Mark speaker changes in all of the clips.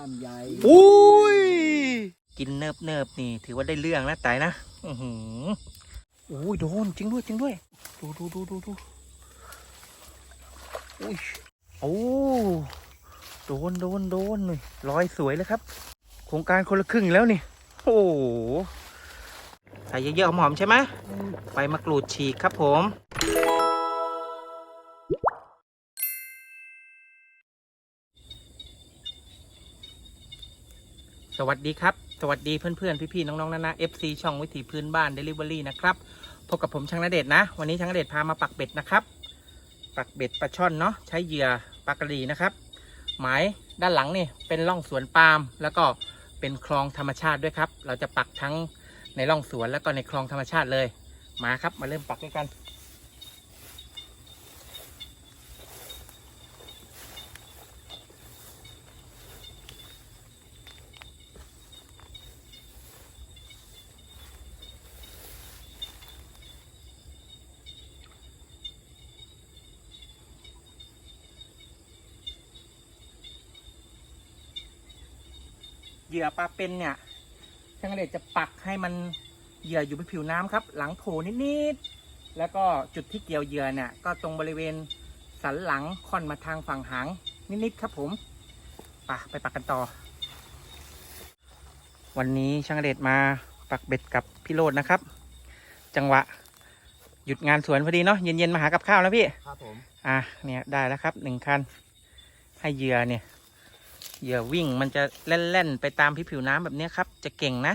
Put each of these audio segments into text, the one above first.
Speaker 1: ามใหญ่
Speaker 2: อุ้ย กินเนิบเนิบๆนี่ ถือว่าได้เรื่องนะไต่นะอือหืออุ้ยโดนจริงด้วยจริงด้วย ดูดูดูดูดูอุ้ยโอ้โดนโดนโดนเลยรอยสวยเลยครับ โครงการคนละครึ่งแล้วนี่ โอ้ใส่เยอะๆหอมๆใช่ไหมใบมะกรูดฉีกครับผม สวัสดีครับ สวัสดีเพื่อนๆ พี่ๆ น้องๆนานา FC ช่องวิถีพื้นบ้าน Delivery นะครับ พบกับผมช่างนเดชนะ วันนี้ช่างนเดชพามาปักเบ็ดนะครับ ปักเบ็ดปลาช่อนเนาะ ใช้เหยื่อปลากระดีนะครับ หมายด้านหลังนี่เป็นร่องสวนปาล์ม แล้วก็เป็นคลองธรรมชาติด้วยครับ เราจะปักทั้งในร่องสวนแล้วก็ในคลองธรรมชาติเลย มาครับ มาเริ่มปักด้วยกัน เหยื่อปลาเป็นเนี่ยช่างเดชจะปักให้มันเหยื่ออยู่บนผิวน้ำครับ หลังโผล่นิดๆแล้วก็จุดที่เกี่ยวเหยื่อเนี่ยก็ตรงบริเวณสันหลังค่อนมาทางฝั่งหางนิดๆครับผมไปไปปักกันต่อ วันนี้ช่างเดชมาปักเบ็ดกับพี่โรดนะครับ จังหวะหยุดงานสวนพอดีเนาะเย็นๆมาหากับข้าวแล้วพี่
Speaker 1: ครับผม
Speaker 2: อะเนี่ยได้แล้วครับหนึ่งคันให้เหยื่อเนี่ย เหยื่อวิ่งมันจะเล่นๆ ไปตามพิผิวน้ำแบบนี้ครับ จะเก่งนะ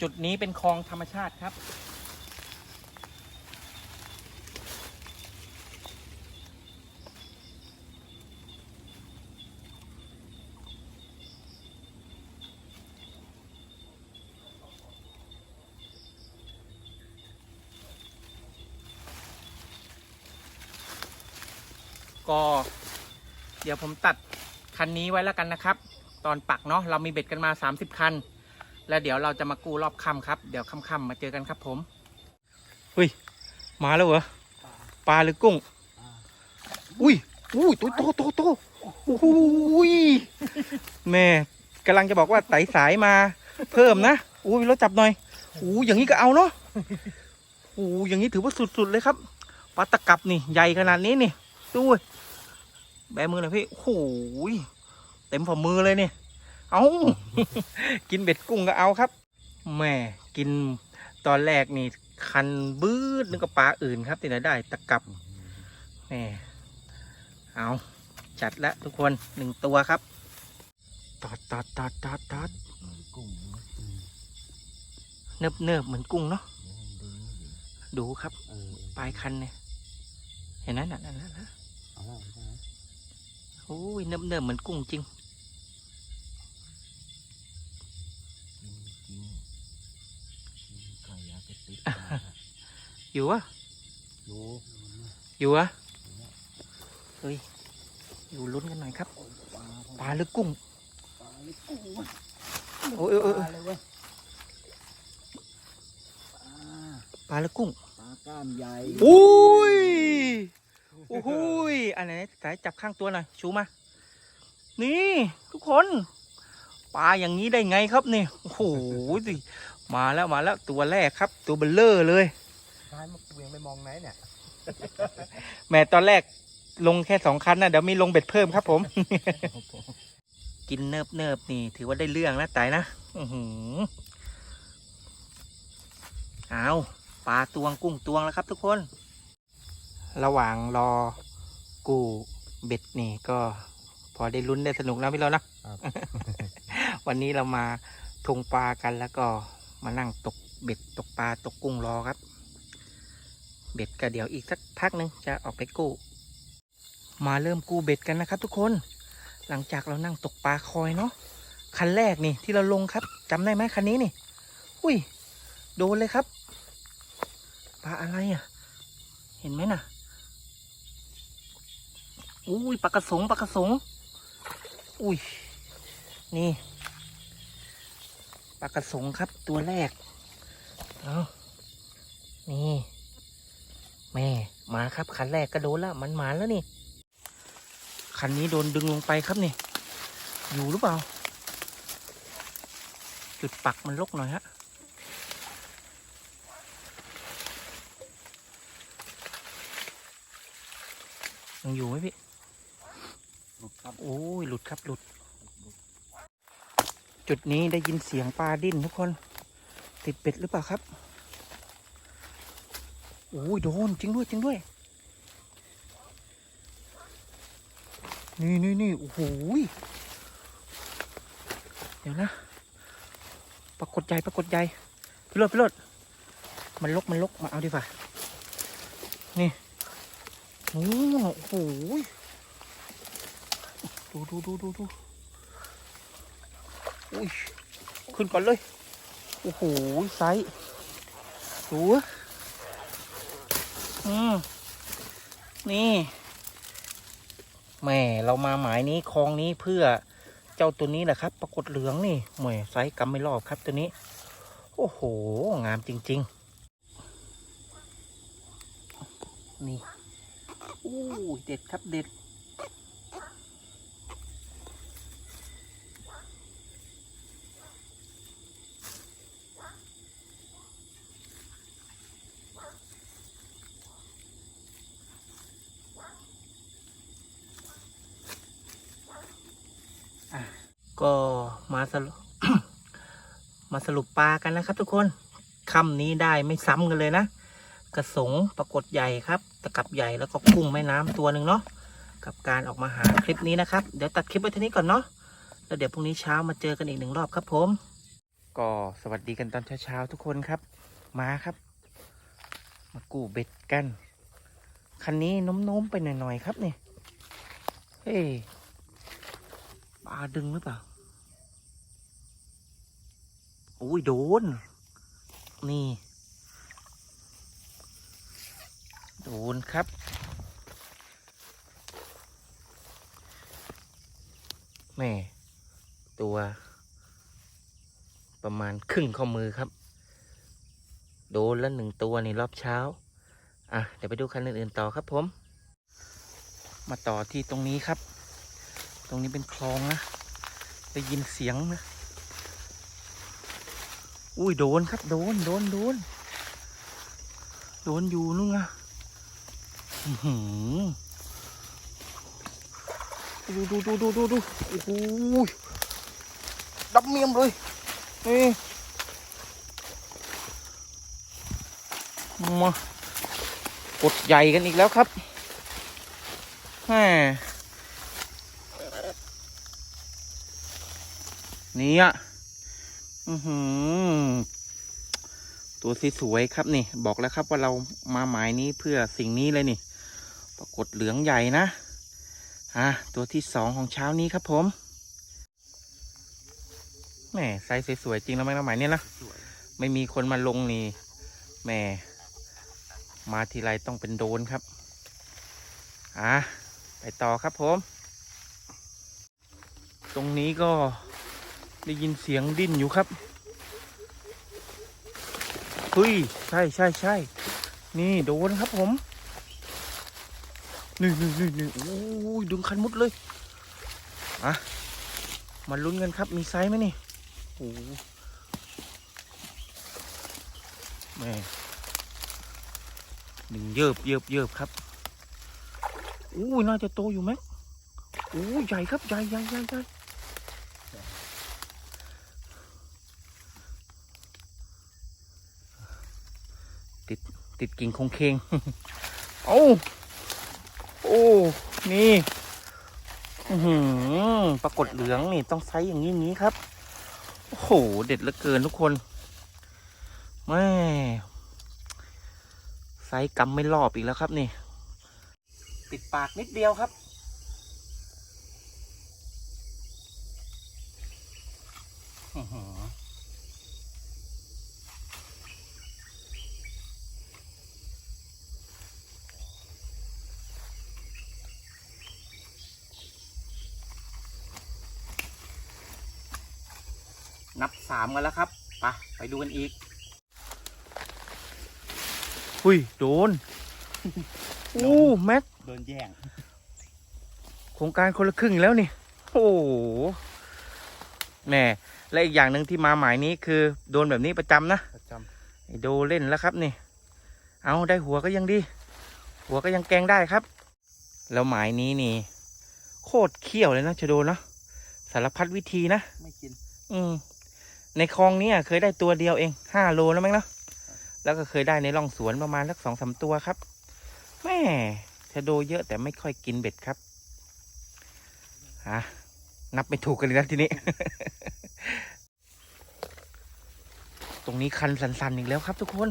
Speaker 2: จุดนี้เป็นคลองธรรมชาติครับ ก็ เดี๋ยวผมตัดคันนี้ไว้แล้วกันนะครับ ตอนปักเนาะเรามีเบ็ดกันมา 30 คัน แล้วเดี๋ยวเราจะมากู้รอบค่ำครับ เดี๋ยวค่ำๆมาเจอกันครับผมเฮ้ยมาแล้วเหรอปลาหรือกุ้ง อุ้ยอุ้ยตัวโตโตโตอุ้ยแม่กำลังจะบอกว่าไต่สายมาเพิ่มนะอุ้ยแล้วจับหน่อยอู้อย่างนี้ก็เอาเนาะอู้อย่างนี้ถือว่าสุดๆเลยครับปลาตะกับนี่ใหญ่ขนาดนี้นี่ ดูเว้ยแบมือหน่อยพี่โอ้โหยเต็มฝ่ามือเลยเนี่ยเอากินเบ็ดกุ้งก็เอาครับแม่กินตอนแรกนี่คันบืดนึกกับปลาอื่นครับที่ไหนได้ตะกับแม่เอาจัดแล้วทุกคนหนึ่งตัวครับตอดตอดตอดตอดตอด
Speaker 1: กุ้ง
Speaker 2: เนิบเนิบเหมือนกุ้งเนาะ
Speaker 1: ดู
Speaker 2: ครับปลายคันเนี่ยเห็นไหมนั่นนั่นนั่นนะ
Speaker 1: เอาละใช่ไหม
Speaker 2: โอ้ยเนิบเนิบเหมือนกุ้งจริง
Speaker 1: กินจริงกินไก่ยาเสพติด
Speaker 2: อยู่วะ
Speaker 1: รู้
Speaker 2: อยู่วะเฮ้ยอยู่ลุ้นกันหน่อยครับ
Speaker 1: ปลา
Speaker 2: ปลาหรือกุ้ง
Speaker 1: ปลาหรือกุ้งวะ
Speaker 2: โอ้ยเออเออ
Speaker 1: ปลาเลยเว้ยปลา
Speaker 2: ปลาหรือกุ้ง
Speaker 1: ปลากล้ามใหญ่
Speaker 2: อุ้ย โอ้โหยอันไหนสายจับข้างตัวหน่อยชูมา นี่ทุกคนปลาอย่างนี้ได้ไงครับนี่โอ้โหสิมาแล้วมาแล้วตัวแรกครับ ตัวเบลเลอร์เลย
Speaker 1: ท้ายมันเวียงไปมองไหนเนี่ย
Speaker 2: แหม่ตอนแรกลงแค่สองคันนะเดี๋ยวมีลงเบ็ดเพิ่มครับผม กินเนิบเนิบๆนี่ ถือว่าได้เรื่องนะไต่นะอือหือเอาปลาตวงกุ้งตวงแล้วครับทุกคน ระหว่างรอกู้เบ็ดนี่ก็พอได้ลุ้นได้สนุกนะพี่เรานะ
Speaker 1: ครับ
Speaker 2: วันนี้เรามาทงปลากันแล้วก็มานั่งตกเบ็ดตกปลาตกกุ้งรอครับ เบ็ดก็เดี๋ยวอีกสักพักหนึ่งจะออกไปกู้ มาเริ่มกู้เบ็ดกันนะครับ ทุกคน หลังจากเรานั่งตกปลาคอยเนาะคันแรกนี่ที่เราลงครับจำได้ไหมคันนี้นี่ อุ้ย โดนเลยครับ ปลาอะไรอะ เห็นไหมน่ะ อุ้ยปลากระสงปลากระสง อุ้ย นี่ปลากระสงครับตัวแรก เอานี่ แม่ มาครับคันแรกก็โดนแล้วมันหมาแล้วนี่ คันนี้โดนดึงลงไปครับนี่ อยู่หรือเปล่า จุดปักมันลกหน่อยฮะยังอยู่ไหมพี่
Speaker 1: หลุดครับ
Speaker 2: โอ้ยหลุดครับหลุด จุดนี้ได้ยินเสียงปลาดิ้นทุกคน ติดเป็ดหรือเปล่าครับโอ้ยโดนจริงด้วยจริงด้วย นี่นี่นี่โอ้โหยเดี๋ยวนะปรากฏใหญ่ปรากฏใหญ่พี่รถพี่รถมันลกมันลกมาเอาดีกว่านี่โอ้โห ดูดูดูดูดูอุ้ย ขึ้นก่อนเลย โอ้โหไซส์ดูอืมนี่แม่เรามาหมายนี้คลองนี้เพื่อเจ้าตัวนี้แหละครับ ปรากฏเหลืองนี่แหม่ไซส์กำไม่รอบครับตัวนี้ โอ้โห งามจริง ๆ นี่อู้เด็ดครับเด็ด ก็มาสรุปมาสรุปปลากันนะครับ ทุกคนคำนี้ได้ไม่ซ้ำกันเลยนะ กระสงปรากฏใหญ่ครับ ตะกับใหญ่แล้วก็กุ้งแม่น้ำตัวหนึ่งเนาะกับการออกมาหาคลิปนี้นะครับ เดี๋ยวตัดคลิปไว้เท่านี้ก่อนเนาะแล้วเดี๋ยวพรุ่งนี้เช้ามาเจอกันอีกหนึ่งรอบครับผม ก็สวัสดีกันตอนเช้าๆทุกคนครับ มาครับ มากู้เบ็ดกัน คันนี้โน้มๆไปหน่อยๆครับนี่เฮ้ ปลาดึงหรือเปล่าโอ้ยโดน นี่ โดนครับ แม่ ตัว ประมาณครึ่งข้อมือครับ โดนแล้วหนึ่งตัวในรอบเช้า อะ เดี๋ยวไปดูคันอื่นๆต่อครับผม มาต่อที่ตรงนี้ครับ ตรงนี้เป็นคลองนะได้ยินเสียงนะ อุ้ยโดนครับ โดน โดน โดน โดนอยู่นู่นนะอื้อหือดูดูดูดูดูดูโอ้โหดับเมียมเลยนี่มากดใหญ่กันอีกแล้วครับแหม นี่อะอือหือตัวสีสวยครับนี่ บอกแล้วครับว่าเรามาหมายนี้เพื่อสิ่งนี้เลยนี่ ปรากฏเหลืองใหญ่นะ อะ ตัวที่สองของเช้านี้ครับผมแหมไซส์สวยๆจริงแล้วไหมนะหมายเนี้ยนะ ไม่มีคนมาลงนี่แหมมาทีไรต้องเป็นโดนครับ อะ ไปต่อครับผม ตรงนี้ก็ ได้ยินเสียงดิ้นอยู่ครับเฮ้ยใช่ใช่ใช่นี่โดนครับผมนี่นี่นี่นี่โอ้ยดึงคันมุดเลยอะมาลุ้นกันครับมีไซส์ไหมนี่โอ้แม่หนึ่งเยิบเยิบเยิบครับอู้ยน่าจะโตอยู่ไหมโอ้ยใหญ่ครับใหญ่ใหญ่ใหญ่ใหญ่ ติดกิ่งคงเคงโอ้โอ้นี่ปรากฏเหลืองนี่ต้องไซส์อย่างนี้นี้ครับ โอ้โห เด็ดเหลือเกินทุกคนแม่ไซส์กำไม่รอบอีกแล้วครับนี่ ติดปากนิดเดียวครับ อือหือ นับสามกันแล้วครับไปไปดูกันอีกหุยโดน อู้แม็ก
Speaker 1: โดนแย่ง
Speaker 2: โครงการคนละครึ่งอีกแล้วนี่ โอ้โหแหม่และอีกอย่างหนึ่งที่มาหมายนี้คือ โดนแบบนี้ประจำนะ
Speaker 1: ประจ
Speaker 2: ไอ้โดเล่นแล้วครับนี่ เอาได้หัวก็ยังดี หัวก็ยังแกงได้ครับ แล้วหมายนี้นี่ โคตรเขี้ยวเลยนะชะโดเนาะสารพัดวิธีนะำ
Speaker 1: ไม่กิน
Speaker 2: อืม ในคลองนี้เคยได้ตัวเดียวเองห้าโลแล้วมั้งเนาะแล้วก็เคยได้ในร่องสวนประมาณสักสองสามตัวครับแม่ชะโดเยอะแต่ไม่ค่อยกินเบ็ดครับฮะนับไม่ถูกกันเลยนะทีนี้ ตรงนี้คันสันๆอีกแล้วครับทุกคน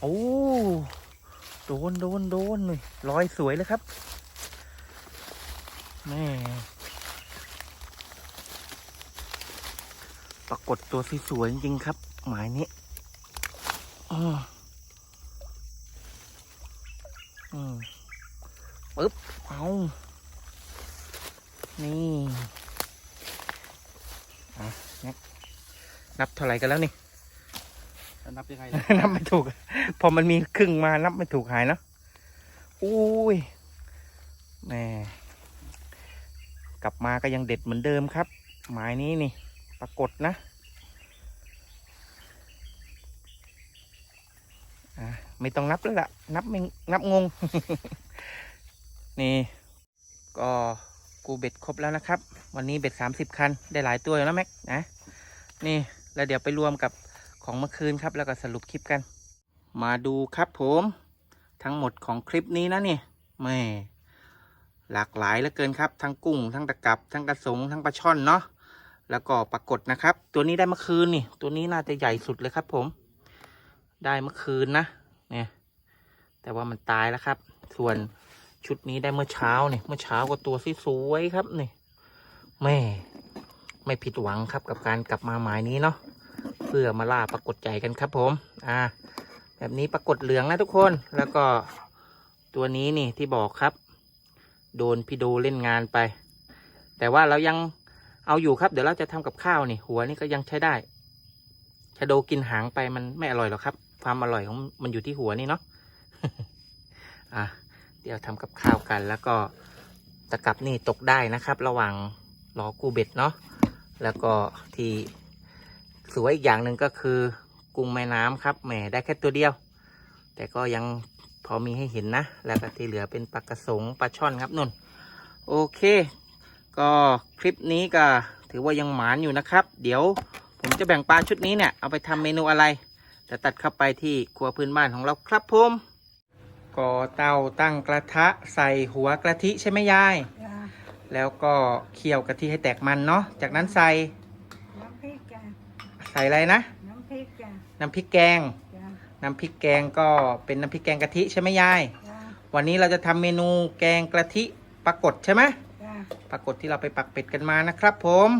Speaker 2: โอ้โดนโดนโดนเลยรอยสวยเลยครับแม่ ปรากฏตัวสวยๆจริงๆครับ หมายนี้อืมอืมปึ๊บ เอา นี่อะนับนับเท่าไหร่กันแล้วนี่
Speaker 1: แล้วนับยังไง
Speaker 2: นับไม่ถูก พอมันมีครึ่งมานับไม่ถูกหายเนอะอุ้ยแหม่กลับมาก็ยังเด็ดเหมือนเดิมครับ หมายนี้นี่ ปรากฏนะไม่ต้องนับแล้วล่ะ นับไม่นับงง นี่ก็กูเบ็ดครบแล้วนะครับ วันนี้เบ็ดสามสิบคัน ได้หลายตัวอยู่แล้วแม็กนะ นี่แล้วเดี๋ยวไปรวมกับของเมื่อคืนครับ แล้วก็สรุปคลิปกัน มาดูครับผม ทั้งหมดของคลิปนี้นะนี่แม่หลากหลายเหลือเกินครับ ทั้งกุ้ง ทั้งตะกับ ทั้งกระสง ทั้งปลาช่อนเนาะ แล้วก็ปรากฏนะครับ ตัวนี้ได้เมื่อคืนนี่ ตัวนี้น่าจะใหญ่สุดเลยครับ ผม ได้เมื่อคืนนะเนี่ยแต่ว่ามันตายแล้วครับ ส่วนชุดนี้ได้เมื่อเช้าเนี่ยเมื่อเช้าก็ตัวสวยๆครับนี่แม่ไม่ผิดหวังครับกับการกลับมาหมายนี้เนาะเพื่อมาล่าปรากฏใจกันครับ ผม อ่า แบบนี้ปรากฏเหลืองนะทุกคนแล้วก็ตัวนี้นี่ที่บอกครับ โดนพี่โดเล่นงานไป แต่ว่าเรายัง เอาอยู่ครับ เดี๋ยวเราจะทำกับข้าวนี่ หัวนี่ก็ยังใช้ได้ชะโดกินหางไปมันไม่อร่อยหรอกครับ ความอร่อยของมันอยู่ที่หัวนี่เนาะอะเดี๋ยวทำกับข้าวกัน แล้วก็ตะกับนี่ตกได้นะครับ ระหว่างรอกูเบ็ดเนาะแล้วก็ที่สวยอีกอย่างหนึ่งก็คือกุ้งแม่น้ำครับแหมได้แค่ตัวเดียว แต่ก็ยังพอมีให้เห็นนะ แล้วก็ที่เหลือเป็นปลากระสงปลาช่อนครับนุ่น โอเค ก็คลิปนี้ก็ถือว่ายังหมานอยู่นะครับ เดี๋ยวผมจะแบ่งปลาชุดนี้เนี่ยเอาไปทำเมนูอะไรจะตัดเข้าไปที่ครัวพื้นบ้านของเราครับผมก่อเตาตั้งกระทะใส่หัวกะทิใช่ไหมยาย
Speaker 3: จ้ะ
Speaker 2: แล้วก็เคี่ยวกะทิให้แตกมันเนาะ จากนั้นใส่
Speaker 3: น้ำพริกจ้ะ
Speaker 2: ใส่อะไรนะ
Speaker 3: น้ำพริกจ้ะ
Speaker 2: น้ำพริกแกง
Speaker 3: จ้ะ
Speaker 2: น้ำพริกแกงก็เป็นน้ำพริกแกงกะทิใช่ไหมยาย
Speaker 3: จ้ะ
Speaker 2: วันนี้เราจะทำเมนูแกงกะทิปลากดใช่ไหม
Speaker 3: จ้ะ
Speaker 2: ปลากดที่เราไปปักเป็ดกันมานะครับผม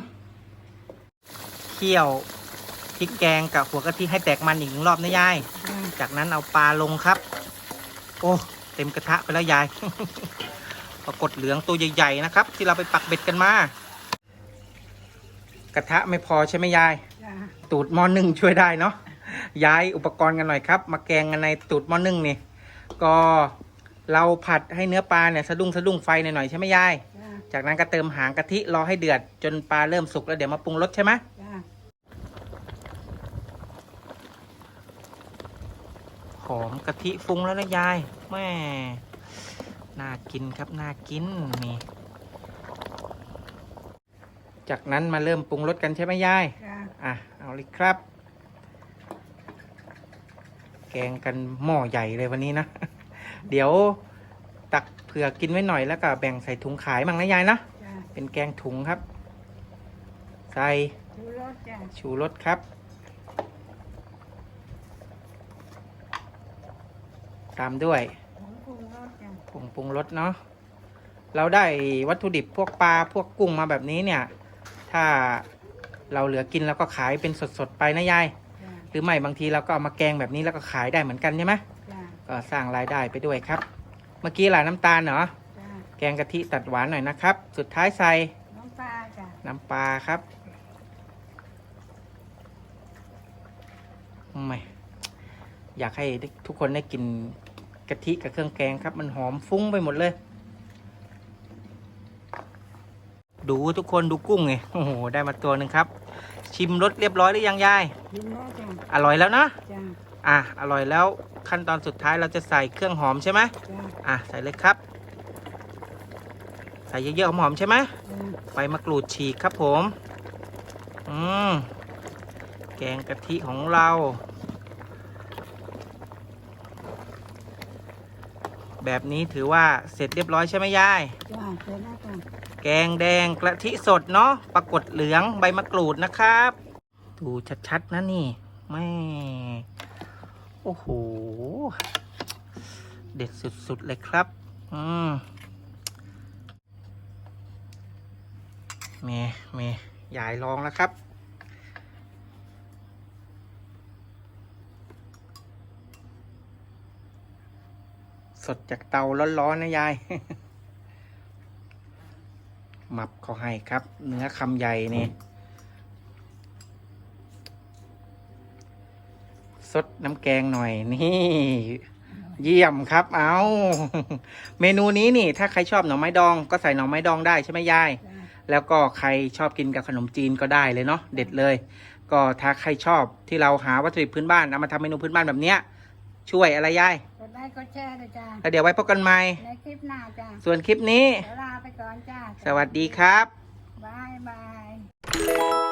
Speaker 2: เคี่ยวพริกแกงกับหัวกะทิให้แตกมันอีกหนึ่งรอบนะยาย
Speaker 3: จ้ะ
Speaker 2: จากนั้นเอาปลาลงครับ โอ้เต็มกระทะไปแล้วยาย ปรากฏเหลืองตัวใหญ่ๆนะครับ ที่เราไปปักเบ็ดกันมา กระทะไม่พอใช่ไหมยาย
Speaker 3: จ้ะ
Speaker 2: ตูดหม้อนึ่งช่วยได้เนาะย้ายอุปกรณ์กันหน่อยครับ มาแกงกันในตูดหม้อนึ่งนี่ ก็เราผัดให้เนื้อปลาเนี่ยสะดุ้งสะดุ้งไฟหน่อยๆใช่ไหมยาย
Speaker 3: จ้ะ
Speaker 2: จากนั้นก็เติมหางกะทิรอให้เดือด จนปลาเริ่มสุกแล้วเดี๋ยวมาปรุงรสใช่ไหม
Speaker 3: จ้ะ
Speaker 2: หอมกะทิฟุ้งแล้วนะยายแม่น่ากินครับน่ากินนี่จากนั้นมาเริ่มปรุงรสกันใช่ไหมยาย
Speaker 3: จ้ะ
Speaker 2: อะเอาเลยครับ แกงกันหม้อใหญ่เลยวันนี้นะ เดี๋ยวตักเผื่อกินไว้หน่อยแล้วก็แบ่งใส่ถุงขายมั่งนะยายนะ
Speaker 3: จ้ะ
Speaker 2: เป็นแกงถุงครับ ใส่
Speaker 3: ชูรสจ้ะ
Speaker 2: ชูรสครับตามด้วย
Speaker 3: ผงปรุงรสจ้ะ
Speaker 2: ผงปรุงรสเนาะเราได้วัตถุดิบพวกปลาพวกกุ้งมาแบบนี้เนี่ย ถ้าเราเหลือกินแล้วก็ขายเป็นสดๆไปนะยาย
Speaker 3: จ้ะ
Speaker 2: หรือไม่บางทีเราก็เอามาแกงแบบนี้แล้วก็ขายได้เหมือนกันใช่ไหม
Speaker 3: จ้ะ
Speaker 2: ก็สร้างรายได้ไปด้วยครับเมื่อกี้หลาน้ำตาลเนาะแกงกะทิตัดหวานหน่อยนะครับ สุดท้ายใส่
Speaker 3: น้ำปลาจ้ะ
Speaker 2: น้ำปลาครับไม่อยากให้ทุกคนได้กินกะทิกับเครื่องแกงครับ มันหอมฟุ้งไปหมดเลย ดูทุกคนดูกุ้งไงโอ้โหได้มาตัวหนึ่งครับ ชิมรสเรียบร้อยหรือยังยาย
Speaker 3: ยิ้มแล้วจ้ะ
Speaker 2: อร่อยแล้วนะ
Speaker 3: จ้ะ
Speaker 2: อะอร่อยแล้วขั้นตอนสุดท้ายเราจะใส่เครื่องหอมใช่ไหม
Speaker 3: จ้ะ
Speaker 2: อะใส่เลยครับ ใส่เยอะๆหอมๆใช่ไหม
Speaker 3: จ้ะ
Speaker 2: ใบมะกรูดฉีกครับผม อืมแกงกะทิของเราแบบนี้ถือว่าเสร็จเรียบร้อยใช่ไหมยาย
Speaker 3: จ้ะเสร็จแล้วจ้ะ
Speaker 2: แกงแดงกะทิสดเนาะปรากฏเหลืองใบมะกรูดนะครับ ดูชัดๆนะนี่ แม่ โอ้โห เด็ดสุด ๆ เลยครับ อืมเมเมยายลองแล้วครับ สดจากเตาร้อนๆนะยาย หมับเขาให้ครับ เนื้อคำใหญ่นี่ สดน้ำแกงหน่อยนี่ เยี่ยมครับ เอาเมนูนี้นี่ ถ้าใครชอบหน่อไม้ดองก็ใส่หน่อไม้ดองได้ใช่ไหมยาย
Speaker 3: จ้ะ
Speaker 2: แล้วก็ใครชอบกินกับขนมจีนก็ได้เลยเนาะเด็ดเลย ก็ถ้าใครชอบที่เราหาวัตถุดิบพื้นบ้านเอามาทำเมนูพื้นบ้านแบบเนี้ย ช่วยอะไรยาย
Speaker 3: กดไลค์กดแชร์เลยจ้ะ
Speaker 2: แล้วเดี๋ยวไว้พบกันใหม่
Speaker 3: ในคลิปหน้าจ้ะ
Speaker 2: ส่วนคลิปนี้
Speaker 3: เดี๋ยวลาไปก่อนจ้ะ
Speaker 2: สวัสดีครับ
Speaker 3: บายบาย